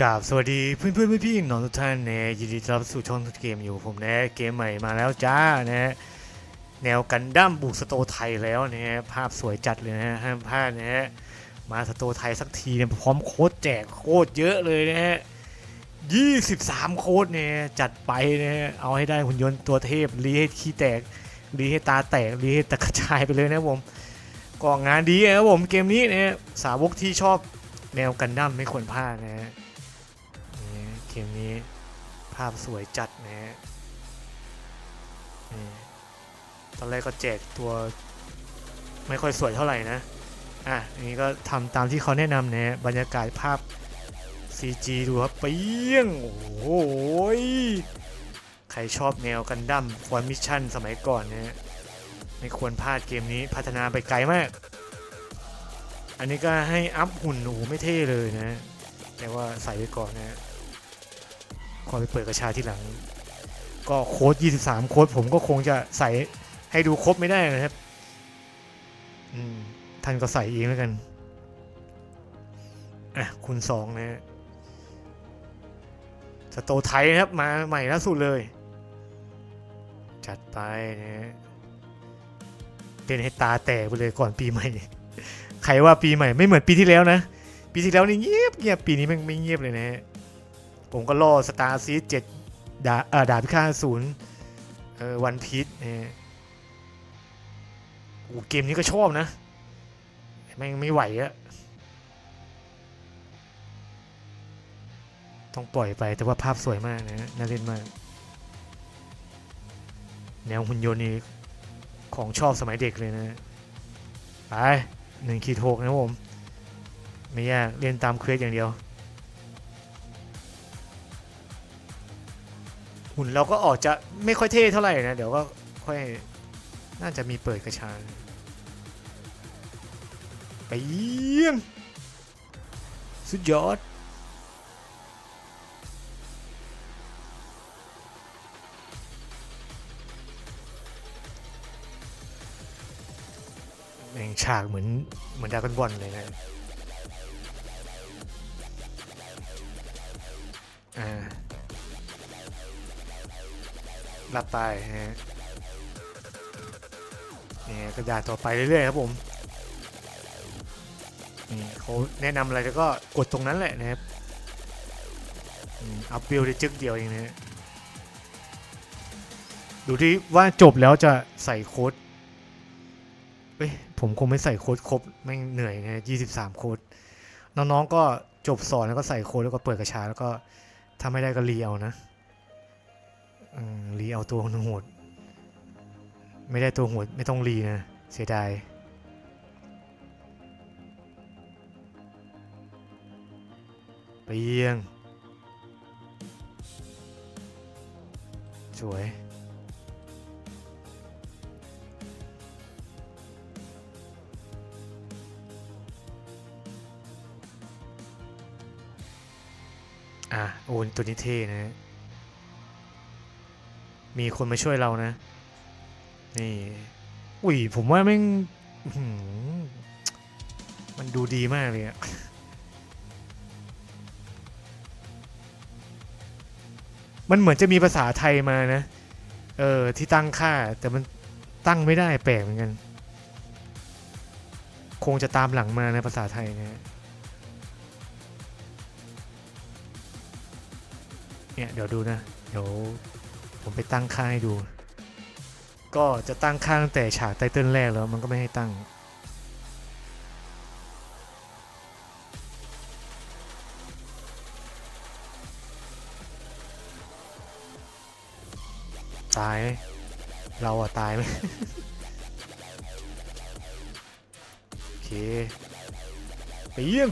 กราบสวัสดีเพื่อนเพื่อนพี่พี่ๆน้องทุกท่านนะยินดีต้อนรับสู่ช่องเกมอยู่ผมนะเกมใหม่มาแล้วจ้านะแนวกันดั้มบุกสโตไทยแล้วนะฮะภาพสวยจัดเลยนะฮะห้ามพลาดนะฮะมาสโตไทยสักทีเนี่ยพร้อมโค้ดแจกโคตรเยอะเลยนะฮะ23โค้ดเนี่ยจัดไปนะฮะเอาให้ได้หุ่นยนต์ตัวเทพรีให้ขี้แตกรีให้ตาแตกรีให้ตะกระจายไปเลยนะผมก็งานดีนะครับผมเกมนี้นะฮะสาวกที่ชอบแนวกันดั้มไม่ควรพลาดนะฮะ เกมนี้ภาพสวยจัดนะฮะตอนแรกก็แจกตัวไม่ค่อยสวยเท่าไหร่นะ อะอันนี้ก็ทำตามที่เขาแนะนำนะบรรยากาศภาพ CG ดูครับเปี้ยง โอ้โหยใครชอบแนวกันดั้มฟอนมิชชั่นสมัยก่อนนะไม่ควรพลาดเกมนี้พัฒนาไปไกลมาก อันนี้ก็ให้อัพหุ่นโอ้ไม่เท่เลยนะ แต่ว่าใส่ไว้ก่อนนะ ฮะคอยไปเปิดกระชาที่หลัง ก็โค้ด23 โค้ดผมก็คงจะใส่ให้ดูครบไม่ได้นะครับท่านก็ใส่เองแล้วกัน อะคุณสองนะฮะสโตไทยนะครับมาใหม่ล่าสุดเลย จัดไปนะฮะเล่นให้ตาแตกไปเลยก่อนปีใหม่ ใครว่าปีใหม่ไม่เหมือนปีที่แล้วนะ ปีที่แล้วนี่เงียบเงียบปีนี้มันไม่เงียบเลยนะฮะ ผมก็ล่อสตาร์ซีเจ็ดดาเอ่อดาบพิฆาตศูนย์เออวันพีชเนะฮะโอ้เกมนี้ก็ชอบนะแม่งไม่ไหวอะต้องปล่อยไปแต่ว่าภาพสวยมากนะน่าเล่นมาก แนวหุ่นยนต์นี่ของชอบสมัยเด็กเลยนะ ไปหนึ่งขีดหกนะผม ไม่ยากเรียนตามเควสอย่างเดียว หุ่นเราก็ออกจะไม่ค่อยเท่เท่าไหร่นะ เดี๋ยวก็ค่อยน่าจะมีเปิดกระชาไปเยี่ยงสุดยอดแม่งฉากเหมือนเหมือนดาก้อนบอลเลยนะ รับไปฮะนี่กระดาษต่อไปเรื่อยๆครับผมนี่เขาแนะนำอะไรแล้วก็กดตรงนั้นแหละนะครับอืมอัพบิลได้จึกเดียวเองนะดูที่ว่าจบแล้วจะใส่โค้ดเอ้ยผมคงไม่ใส่โค้ดครบไม่งเหนื่อยนะยี่สิบสามโค้ดน้องๆก็จบสอนแล้วก็ใส่โค้ดแล้วก็เปิดกระชาแล้วก็ถ้าไม่ได้ก็รีเอานะ รีเอาตัวโหด ไม่ได้ตัวโหดไม่ต้องรีนะ เสียดายเปียง สวยอะโอ้ตัวนี้เท่นะ มีคนมาช่วยเรานะ นี่ อุ้ย ผมว่าแม่งมันดูดีมากเลยอะมันเหมือนจะมีภาษาไทยมานะ เออ ที่ตั้งค่า แต่มันตั้งไม่ได้แปลกเหมือนกัน คงจะตามหลังมานะภาษาไทยนะเนี่ย เดี๋ยวดูนะ เดี๋ยว ผมไปตั้งค่าให้ดู ก็จะตั้งค่าตั้งแต่ฉากไตเติ้ลแรกแล้วมันก็ไม่ให้ตั้ง ตายไหมเราอะตายไหมโอเค ไปเยี่ยม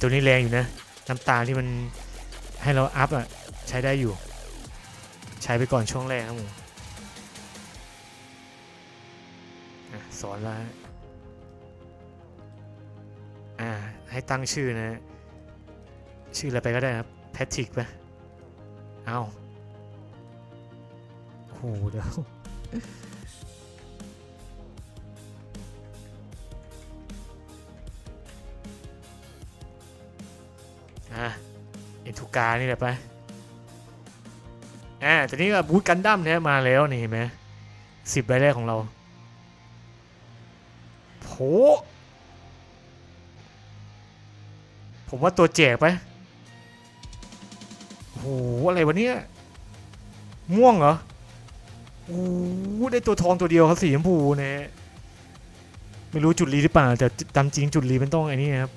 ตัวนี้แรงอยู่นะ น้ำตาลที่มันให้เราอัพอะ ใช้ได้อยู่ ใช้ไปก่อนช่วงแรกครับผมสอนแล้วฮะอ่า ให้ตั้งชื่อนะ ชื่ออะไรไปก็ได้ครับแพทริกปะเอาโหเดี๋ยว กานี่แหละไปอ่าทีนี้ก็บูธกันดั้มเนี่ยมาแล้วนี่เห็นไหมสิบใบแรกของเราโหผมว่าตัวแจกไปโหอะไรวะเนี่ย ม่วงเหรอโอ้โหได้ตัวทองตัวเดียวครับสีชมพูเนะฮะไม่รู้จุดรีหรือเปล่า แต่ตามจริงจุดรีมันต้องไอ้นี่ครับ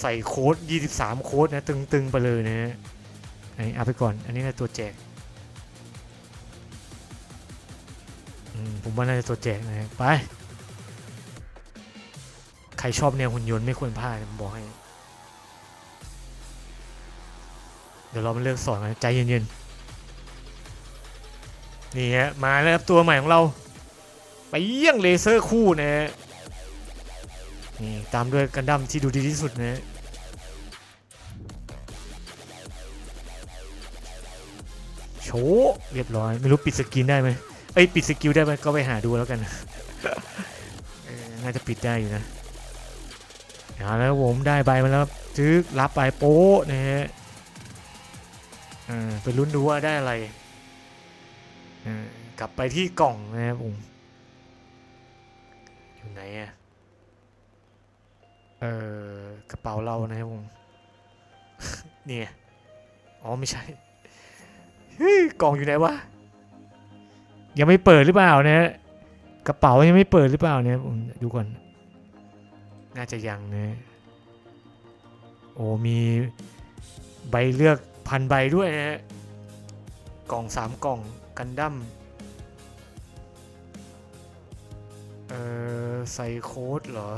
ใส่โค้ด 23 โค้ดนะ ตึง ๆ ไปเลยนะฮะอันนี้เอาไปก่อน อันนี้นะตัวแจกผมว่าน่าจะตัวแจกนะฮะไป ใครชอบแนวหุ่นยนต์ไม่ควรพลาดผมบอกให้ เดี๋ยวเรามาเลือกสอนกันใจเย็นๆ นี่ฮะ มาแล้วครับตัวใหม่ของเรา ไปเยี่ยงเลเซอร์คู่นะฮะ นี่ตามด้วยกันดั้มที่ดูดีที่สุดนะฮะโชว์เรียบร้อย ไม่รู้ปิดสกินได้ไหมเอ้ยปิดสกิลได้ไหมก็ไปหาดูแล้วกันเออน่าจะปิดได้อยู่นะเอาแล้วผมได้ใบมาแล้วจึ๊กรับไปโป๊ะนะฮะอ่าไปลุ้นดูว่าได้อะไรอ่ากลับไปที่กล่องนะครับผมอยู่ไหนอะ เออกระเป๋าเรานะครับผมเนี่ยอ๋อไม่ใช่กล่องอยู่ไหนวะยังไม่เปิดหรือเปล่านี่กระเป๋ายังไม่เปิดหรือเปล่าเนี่ยผมดูก่อน น่าจะยังนะโอ้มีใบเลือกพันใบด้วยนะฮะกล่องสามกล่องกันดั้มเออใส่โค้ดเหรอ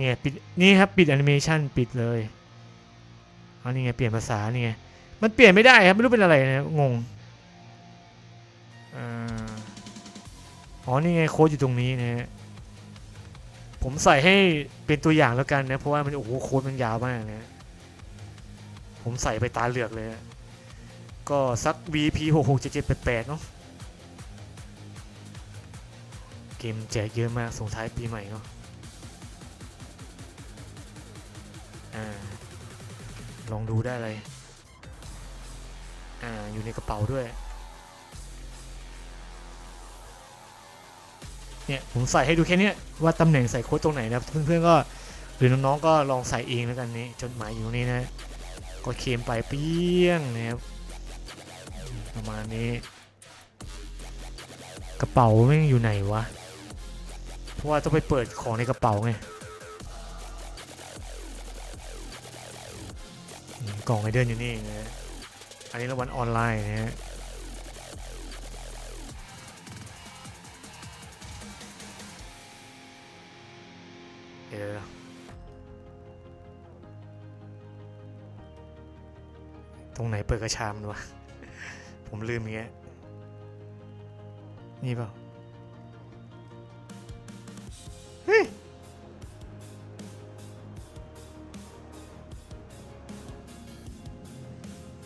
นี่ไงปิดนี่ครับปิดแอนิเมชันปิดเลยเอานี่ไงเปลี่ยนภาษานี่ไงมันเปลี่ยนไม่ได้ครับไม่รู้เป็นอะไรนะงงอ๋อนี่ไงโค้ดอยู่ตรงนี้นะฮะผมใส่ให้เป็นตัวอย่างแล้วกันนะเพราะว่ามันโอ้โหโค้ดมันยาวมากนะผมใส่ไปตาเหลือกเลยนะก็สัก VP 6 6 7 7 8 8เนาะเกมแจกเยอะมากส่งท้ายปีใหม่เนาะ ลองดูได้เลยอ่า อยู่ในกระเป๋าด้วย เนี่ย ผมใส่ให้ดูแค่นี้ว่าตำแหน่งใส่โค้ดตรงไหนนะเพื่อนๆก็หรือน้องๆก็ลองใส่เองแล้วกันนี่จดหมายอยู่ตรงนี้นะ ก็เคลมไปเปี้ยงนะครับประมาณนี้ กระเป๋าแม่งอยู่ไหนวะ เพราะว่าต้องไปเปิดของในกระเป๋าไง กล่องไอเดินอยู่นี่นะฮะอันนี้รางวัลออนไลน์นะฮะเดี๋ยวตรงไหนเปิดกระชามนวะ ผมลืมเงี้ย นี่เปล่า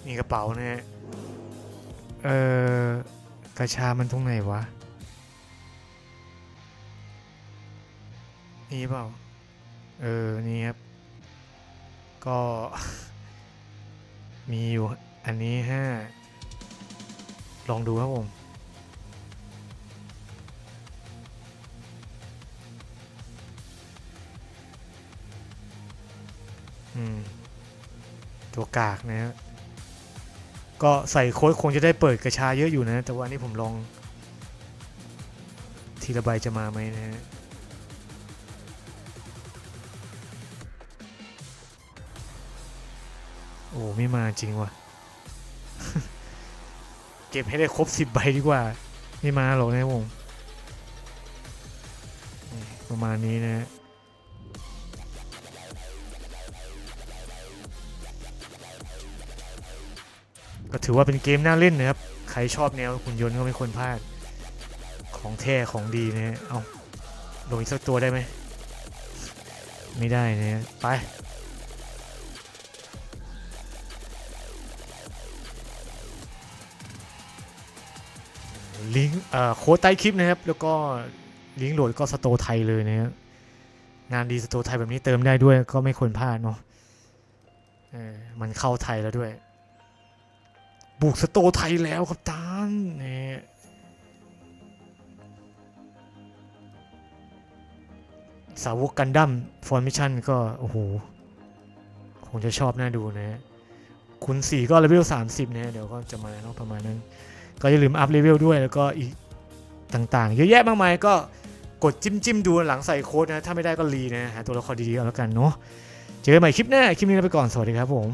นี่กระเป๋าเนี่ยเออกระชามันตรงไหนวะ นี่เปล่า เออ นี่ครับ ก็ มีอยู่อันนี้ห้าลองดูครับผมอืมตัวกากนะฮะ ก็ใส่โค้ดคงจะได้เปิดกระชาเยอะอยู่นะ แต่ว่านี่ผมลอง ทีละใบจะมาไหมนะฮะโอ้ไม่มาจริงว่ะ เก็บให้ได้ครบสิบใบดีกว่า ไม่มาหรอกนะผมประมาณนี้นะฮะ ก็ถือว่าเป็นเกมน่าเล่นนะครับ ใครชอบแนวหุ่นยนต์ก็ไม่ควรพลาด ของแท้ของดีนะ เอาลงอีกสักตัวได้ไหม ไม่ได้นะไป ลิงก์เอ่อโค้ดใต้คลิปนะครับ แล้วก็ลิงก์โหลดก็สโตร์ไทยเลยนะครับงานดีสโตร์ไทยแบบนี้เติมได้ด้วยก็ไม่ควรพลาดเนาะเออมันเข้าไทยแล้วด้วย บุกสโตไทยแล้วครับจานนี่สาวกกันดั้มฟอร์มิชันก็ โอ้โห คงจะชอบน่าดูนะ คุณสี่ก็เลเวล30นะฮะเดี๋ยวก็จะมาเนาะประมาณนั้น ก็อย่าลืมอัพเลเวลด้วยแล้วก็อีกต่างๆ เยอะแยะมากมายก็กดจิ้มจิ้มดูหลังใส่โค้ดนะ ถ้าไม่ได้ก็รีนะ หาตัวละครดีๆเอาแล้วกันเนาะเจอกันใหม่คลิปหน้า คลิปนี้ลาไปก่อน สวัสดีครับผม